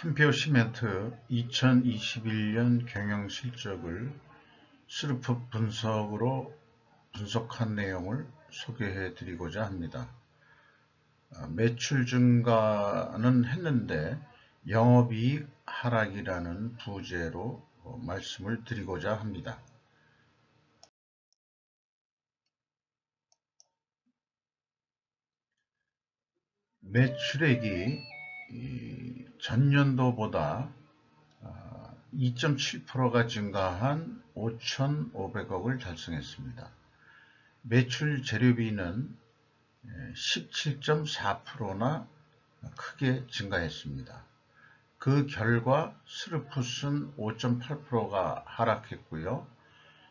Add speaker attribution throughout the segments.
Speaker 1: 삼표 시멘트 2021년 경영 실적을 스루프 분석으로 분석한 내용을 소개해 드리고자 합니다. 아, 매출 증가는 했는데 영업이익 하락이라는 부제로 어, 말씀을 드리고자 합니다. 매출액이 전년도보다 2.7%가 아, 증가한 5,500억을 달성했습니다. 매출 재료비는 17.4%나 크게 증가했습니다. 그 결과 스르풋은 5.8%가 하락했고요.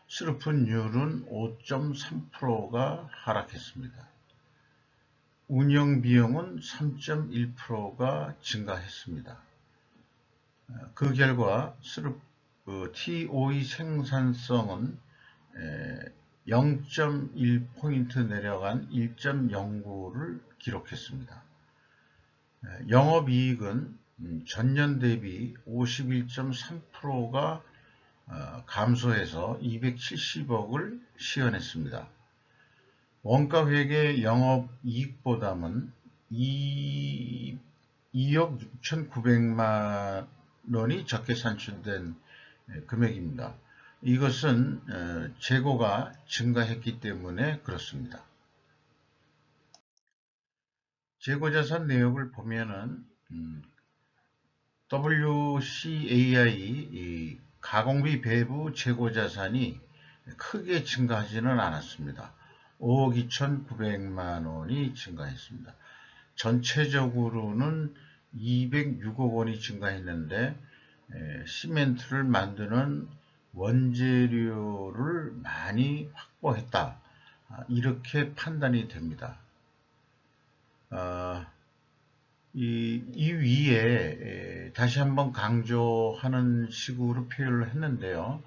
Speaker 1: 스르풋율은 5.3%가 하락했습니다. 운영 비용은 3.1%가 증가했습니다. 그 결과 TOE 생산성은 0.1포인트 내려간 1.09를 기록했습니다. 영업이익은 전년 대비 51.3%가 어, 감소해서 270억을 시현했습니다. 원가 회계 영업 이익보다는 2, 2억 6,900만 원이 적게 산출된 금액입니다. 이것은 어, 재고가 증가했기 때문에 그렇습니다. 재고자산 내역을 보면은 음, WCAI 가공비 배부 재고자산이 크게 증가하지는 않았습니다. 5억 2,900만 원이 증가했습니다. 전체적으로는 206억 원이 증가했는데 시멘트를 만드는 원재료를 많이 확보했다. 아, 이렇게 판단이 됩니다. 아, 이, 이, 위에 다시 한번 강조하는 식으로 표현을 했는데요.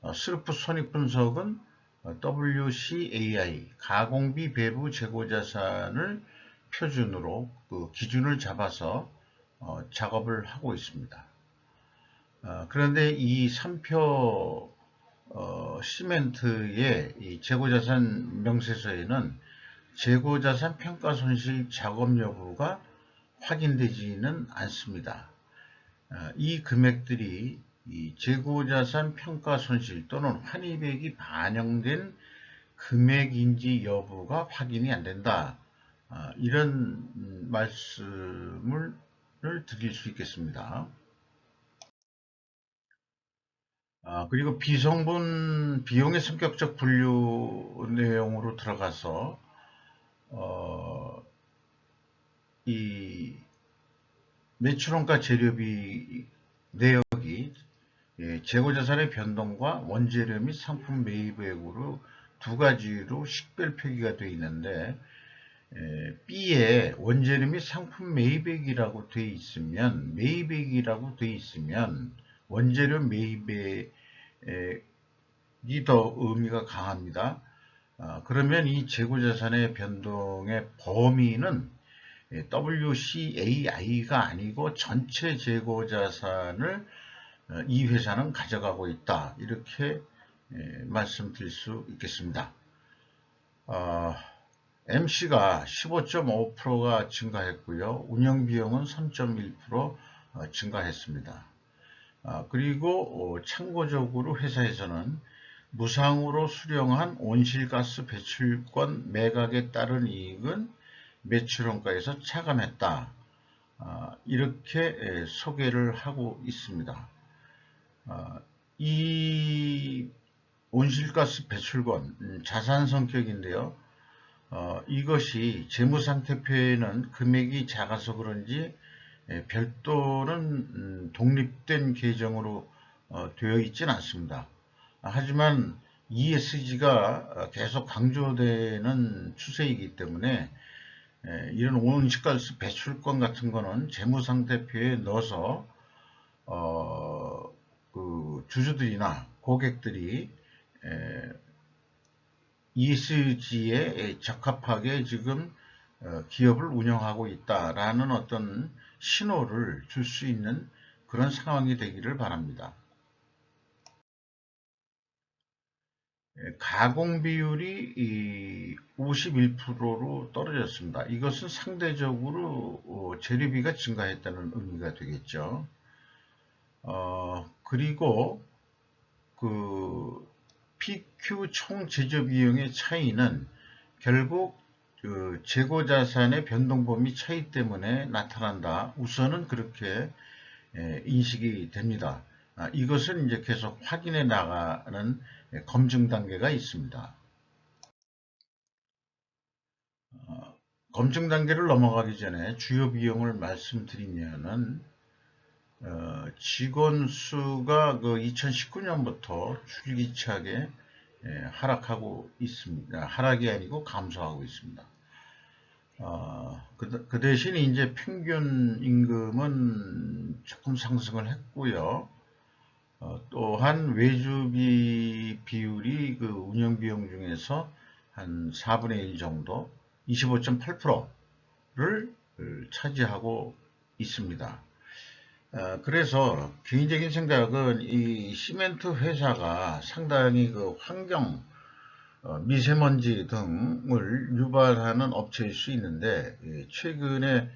Speaker 1: 어, 스루프 손익 분석은 WCAI 가공비 배부 재고자산을 표준으로 그 기준을 잡아서 어, 작업을 하고 있습니다. 어, 그런데 이 3표 어, 시멘트의 이 재고자산 명세서에는 재고자산 평가 손실 작업 여부가 확인되지는 않습니다. 어, 이 금액들이 이 재고자산 평가 손실 또는 환입액이 반영된 금액인지 여부가 확인이 안 된다. 어, 이런 말씀을 드릴 수 있겠습니다. 아, 그리고 비성분 비용의 성격적 분류 내용으로 들어가서 어, 이 매출원가 재료비 내역이 예, 재고자산의 변동과 원재료 및 상품 매입액으로 두 가지로 식별 표기가 되어 있는데 에, B에 원재료 및 상품 매입액이라고 되어 있으면 매입액이라고 되어 있으면 원재료 매입액이 더 의미가 강합니다. 아, 그러면 이 재고자산의 변동의 범위는 WCAI가 아니고 전체 재고자산을 어, 이 회사는 가져가고 있다. 이렇게 말씀드릴 수 있겠습니다. 어, MC가 15.5%가 증가했고요. 운영비용은 3.1% 어, 증가했습니다. 아, 그리고 어, 참고적으로 회사에서는 무상으로 수령한 온실가스 배출권 매각에 따른 이익은 매출원가에서 차감했다. 아, 이렇게 소개를 하고 있습니다. 아, 이 온실가스 배출권 음, 자산 성격인데요. 어, 이것이 재무상태표에는 금액이 작아서 그런지 예, 별도는 음, 독립된 계정으로 어, 되어 있지는 않습니다. 하지만 ESG가 계속 강조되는 추세이기 때문에 예, 이런 온실가스 배출권 같은 거는 재무상태표에 넣어서 어, 그 주주들이나 고객들이 ESG에 적합하게 지금 어, 기업을 운영하고 있다라는 어떤 신호를 줄 수 있는 그런 상황이 되기를 바랍니다. 예, 가공 비율이 51%로 떨어졌습니다. 이것은 상대적으로 어, 재료비가 증가했다는 의미가 되겠죠. 어, 그리고 그 PQ 총 제조 비용의 차이는 결국 그 재고 자산의 변동 범위 차이 때문에 나타난다. 우선은 그렇게 예, 인식이 됩니다. 아, 이것은 이제 계속 확인해 나가는 예, 검증 단계가 있습니다. 어, 검증 단계를 넘어가기 전에 주요 비용을 말씀드리면은 어, 직원 수가 그 2019년부터 줄기차게 예, 하락하고 있습니다. 하락이 아니고 감소하고 있습니다. 어, 그, 그 대신 이제 평균 임금은 조금 상승을 했고요. 어, 또한 외주비 비율이 그 운영비용 중에서 한 4분의 1 정도 25.8%를 차지하고 있습니다. 어, 그래서 개인적인 생각은 이 시멘트 회사가 상당히 그 환경 어, 미세먼지 등을 유발하는 업체일 수 있는데 최근에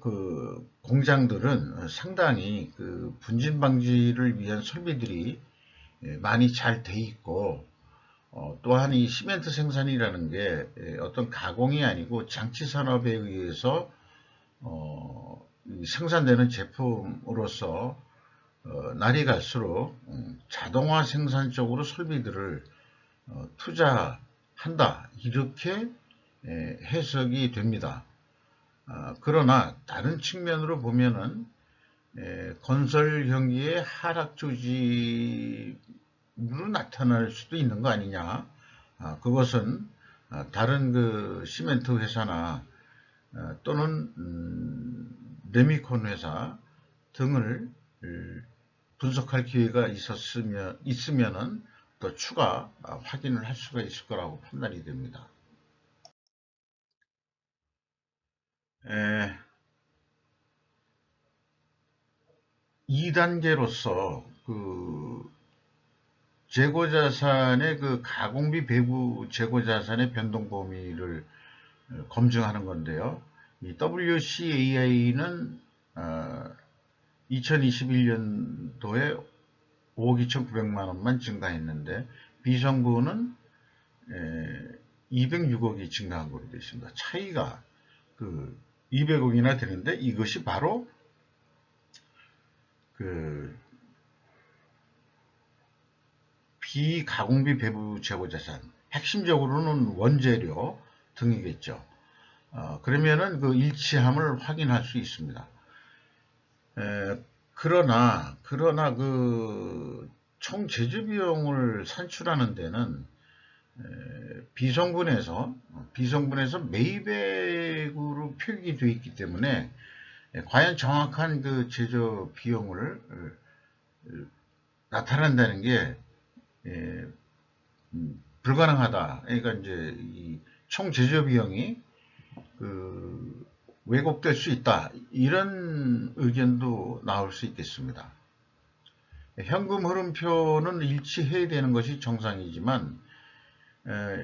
Speaker 1: 그 공장들은 상당히 그 분진 방지를 위한 설비들이 많이 잘 돼 있고 어, 또한 이 시멘트 생산이라는 게 어떤 가공이 아니고 장치 산업에 의해서 어, 생산되는 제품으로서 어, 날이 갈수록 음, 자동화 생산 쪽으로 설비들을 어, 투자한다 이렇게 에, 해석이 됩니다. 어, 그러나 다른 측면으로 보면은 에, 건설 경기의 하락 조짐으로 나타날 수도 있는 거 아니냐. 아, 그것은 아, 다른 그 시멘트 회사나 어, 또는 음, 레미콘 회사 등을 분석할 기회가 있었으면 있으면은 또 추가 아, 확인을 할 수가 있을 거라고 판단이 됩니다. 에, 2단계로서 그 재고자산의 그 가공비 배부 재고자산의 변동 범위를 어, 검증하는 건데요. 이 WCAI는 어, 2021년도에 5억 2,900만 원만 증가했는데 비정부는 206억이 증가한 걸로 되어 있습니다. 차이가 그 200억이나 되는데 이것이 바로 그 비가공비 배부 재고 자산 핵심적으로는 원재료 등이겠죠. 어, 그러면은 그 일치함을 확인할 수 있습니다. 에, 그러나 그러나 그 총 제조 비용을 산출하는 데는 비성분에서 비성분에서 매입액으로 표기 되어 있기 때문에 과연 정확한 그 제조 비용을 나타낸다는 게 음, 불가능하다. 그러니까 이제 총 제조 비용이 그 왜곡될 수 있다. 이런 의견도 나올 수 있겠습니다. 현금 흐름표는 일치해야 되는 것이 정상이지만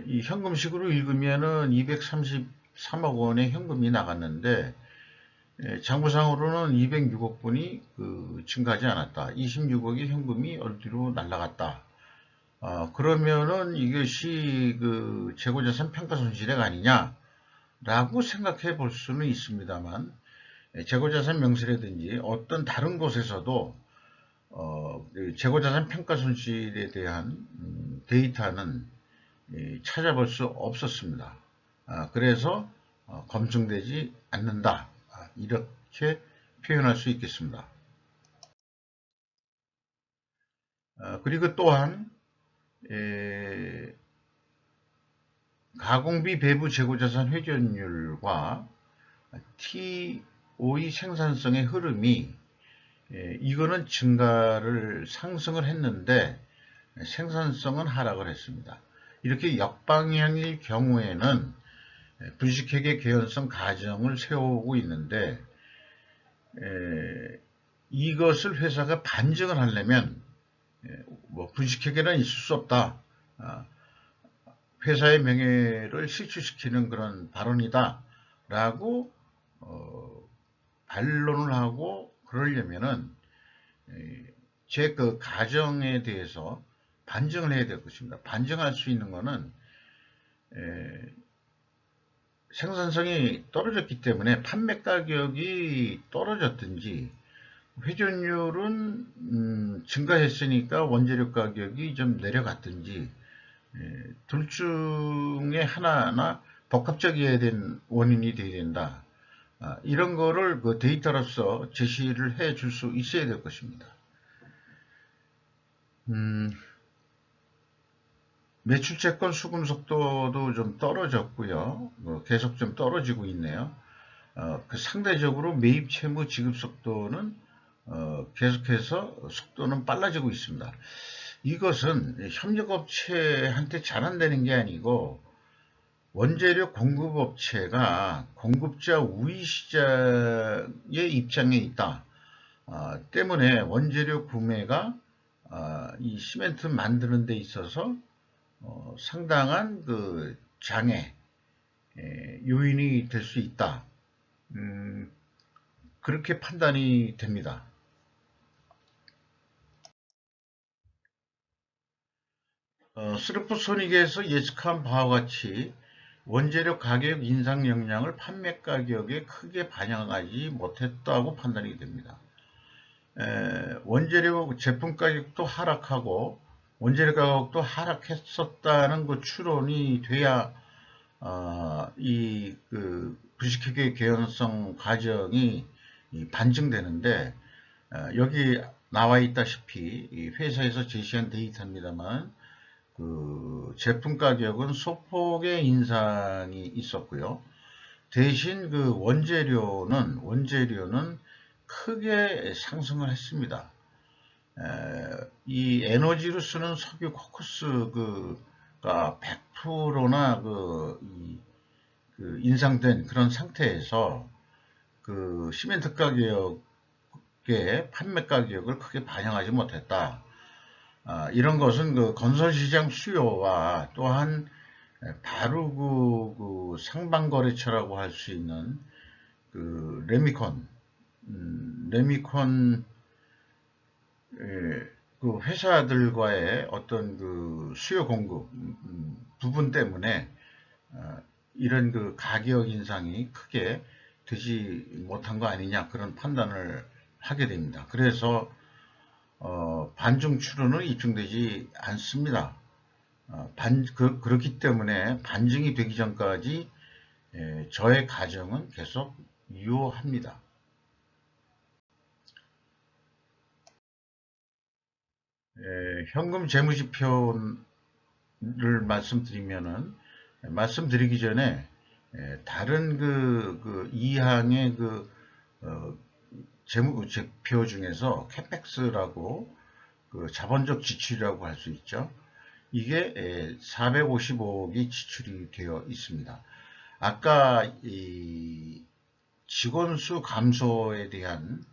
Speaker 1: 이 현금식으로 읽으면은 233억 원의 현금이 나갔는데 장부상으로는 206억 분이 그 증가하지 않았다. 26억의 현금이 어디로 날라갔다. 어, 그러면은 이것이 그 재고자산 평가 손실액 아니냐? 라고 생각해 볼 수는 있습니다만 재고자산 명세라든지 어떤 다른 곳에서도 어, 그 재고자산 평가 손실에 대한 음, 데이터는 찾아볼 수 없었습니다. 아, 그래서 어, 검증되지 않는다. 아, 이렇게 표현할 수 있겠습니다. 아, 그리고 또한 가공비 배부 재고자산 회전율과 TO의 생산성의 흐름이 이거는 증가를 상승을 했는데 생산성은 하락을 했습니다. 이렇게 역방향일 경우에는 분식회계 개연성 가정을 세우고 있는데 이것을 회사가 반증을 하려면 예, 뭐 분식회계는 있을 수 없다. 아, 회사의 명예를 실추시키는 그런 발언이다. 라고 어, 반론을 하고 그러려면은 제 그 가정에 대해서 반증을 해야 될 것입니다. 반증할 수 있는 것은 생산성이 떨어졌기 때문에 판매 가격이 떨어졌든지 회전율은 음, 증가했으니까 원재료 가격이 좀 내려갔든지 예, 둘 중에 하나나 복합적이어야 된 원인이 되어야 된다. 아, 이런 거를 그 데이터로서 제시를 해 줄 수 있어야 될 것입니다. 음, 매출채권 수금 속도도 좀 떨어졌고요. 뭐 계속 좀 떨어지고 있네요. 어, 그 상대적으로 매입 채무 지급 속도는 어, 계속해서 속도는 빨라지고 있습니다. 이것은 협력업체한테 잘안되는 게 아니고 원재료 공급업체가 공급자 우위 시장의 입장에 있다. 어, 때문에 원재료 구매가 어, 이 시멘트 만드는 데 있어서 어, 상당한 그 장애 에, 요인이 될 수 있다. 음, 그렇게 판단이 됩니다. 어, 스루프 소닉에서 예측한 바와 같이 원재료 가격 인상 영향을 판매 가격에 크게 반영하지 못했다고 판단이 됩니다. 에, 원재료 제품 가격도 하락하고 원재료 가격도 하락했었다는 그 추론이 돼야 어, 이그 부식회계 개연성 과정이 반증되는데 어, 여기 나와 있다시피 회사에서 제시한 데이터입니다만 그 제품 가격은 소폭의 인상이 있었고요. 대신 그 원재료는 원재료는 크게 상승을 했습니다. 에, 이 에너지로 쓰는 석유 코커스 그가 100%나 그, 이, 그 인상된 그런 상태에서 그 시멘트 가격의 판매 가격을 크게 반영하지 못했다. 아, 이런 것은 그 건설시장 수요와 또한 바로 그, 그 상방거래처라고 할 수 있는 그 레미콘, 음, 레미콘 예, 그 회사들과의 어떤 그 수요 공급 음, 음, 부분 때문에 어, 이런 그 가격 인상이 크게 되지 못한 거 아니냐 그런 판단을 하게 됩니다. 그래서 어, 반중 추론은 입증되지 않습니다. 어, 반, 그, 렇기 때문에 반증이 되기 전까지 에, 저의 가정은 계속 유효합니다. 에, 현금 재무지표를 말씀드리면은 말씀드리기 전에 에, 다른 그, 그 이항의 그 어, 재무제표 중에서 캐펙스라고 그 자본적 지출이라고 할 수 있죠. 이게 455억이 지출이 되어 있습니다. 아까 이 직원 수 감소에 대한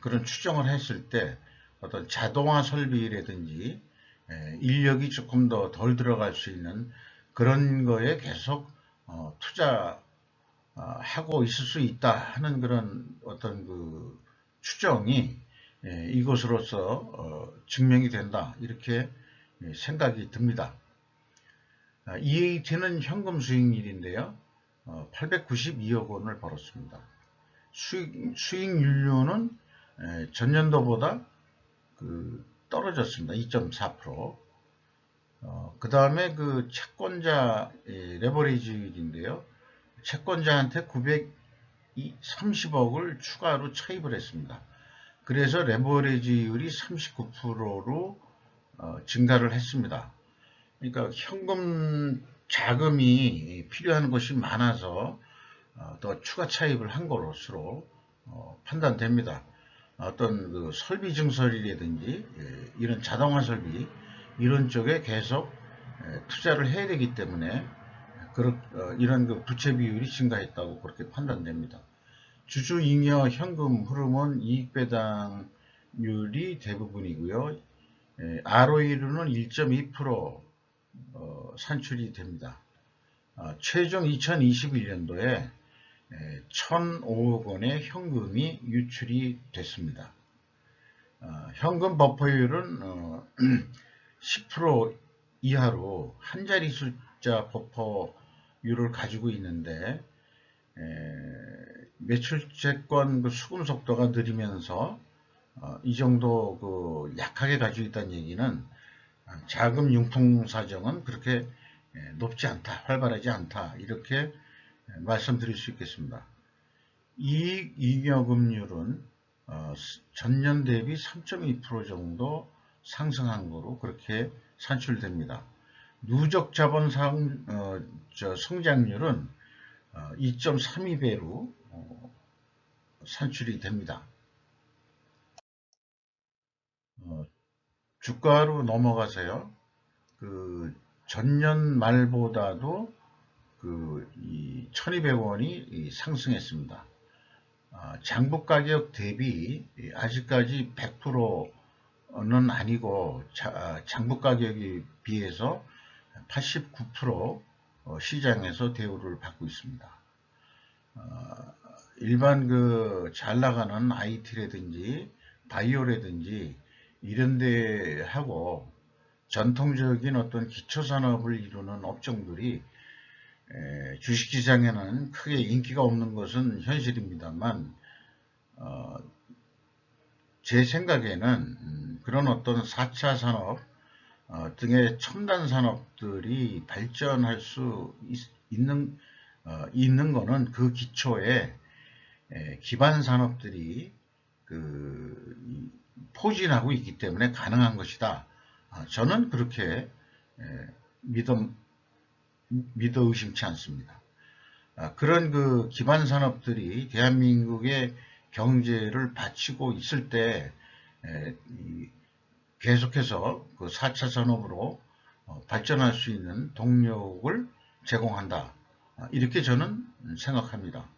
Speaker 1: 그런 추정을 했을 때 어떤 자동화 설비라든지 인력이 조금 더 덜 들어갈 수 있는 그런 거에 계속 어, 투자 어, 하고 있을 수 있다 하는 그런 어떤 그 추정이 예, 이것으로서 어, 증명이 된다 이렇게 예, 생각이 듭니다. EAT는 현금 수익률인데요. 892억 원을 벌었습니다. 수익, 수익률료는 예, 전년도보다 그 떨어졌습니다. 2.4%. 어, 그 다음에 그 채권자 레버리지인데요. 채권자한테 930억을 추가로 차입을 했습니다. 그래서 레버리지율이 39%로 어, 증가를 했습니다. 그러니까 현금 자금이 필요한 것이 많아서 어, 더 추가 차입을 한 것으로 어, 판단됩니다. 어떤 그 설비 증설이라든지 예, 이런 자동화 설비 이런 쪽에 계속 예, 투자를 해야 되기 때문에 그렇, 어, 이런 그 부채 비율이 증가했다고 그렇게 판단됩니다. 주주 잉여 현금 흐름은 이익 배당률이 대부분이고요. 예, ROE로는 1.2% 어, 산출이 됩니다. 어, 최종 2021년도에 1,005억 원의 현금이 유출이 됐습니다. 어, 현금 버퍼율은 어, 10% 이하로 한 자리 숫자 버퍼 율을 가지고 있는데 에, 매출채권 그 수금 속도가 느리면서 어, 이 정도 그 약하게 가지고 있다는 얘기는 자금 융통 사정은 그렇게 에, 높지 않다, 활발하지 않다 이렇게 에, 말씀드릴 수 있겠습니다. 이익 잉여금률은 어, 전년 대비 3.2% 정도 상승한 거로 그렇게 산출됩니다. 누적 자본 상, 어, 저 성장률은 어, 2.32배로 어, 산출이 됩니다. 어, 주가로 넘어가서요. 그 전년 말보다도 그 1200원이 상승했습니다. 아, 장부 가격 대비 아직까지 100%는 아니고 아, 장부 가격에 비해서 89% 어, 시장에서 대우를 받고 있습니다. 아, 일반 그 잘 나가는 IT라든지 바이오라든지 이런 데 하고 전통적인 어떤 기초산업을 이루는 업종들이 주식시장에는 크게 인기가 없는 것은 현실입니다만 어, 제 생각에는 음, 그런 어떤 4차 산업 어, 등의 첨단 산업들이 발전할 수 있, 는 어, 있는 거는 그 기초에 에, 기반 산업들이 그 포진하고 있기 때문에 가능한 것이다. 아, 저는 그렇게 에, 믿음 믿어 의심치 않습니다. 아, 그런 그 기반 산업들이 대한민국의 경제를 받치고 있을 때 계속해서 그 4차 산업으로 어, 발전할 수 있는 동력을 제공한다. 아, 이렇게 저는 생각합니다.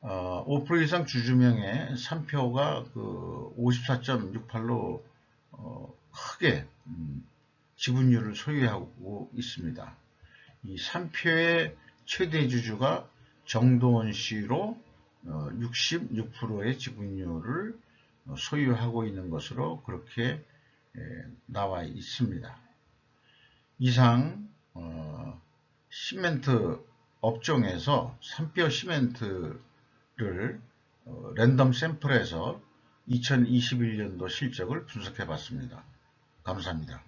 Speaker 1: 5% 어, 이상 주주명의 3표가 그 54.68로 어, 크게 음, 지분율을 소유하고 있습니다. 이 3표의 최대 주주가 정도원 씨로 66%의 어, 지분율을 어, 소유하고 있는 것으로 그렇게 나와 있습니다. 이상 어, 시멘트 업종에서 3표 시멘트를 랜덤 샘플에서 2021년도 실적을 분석해 봤습니다. 감사합니다.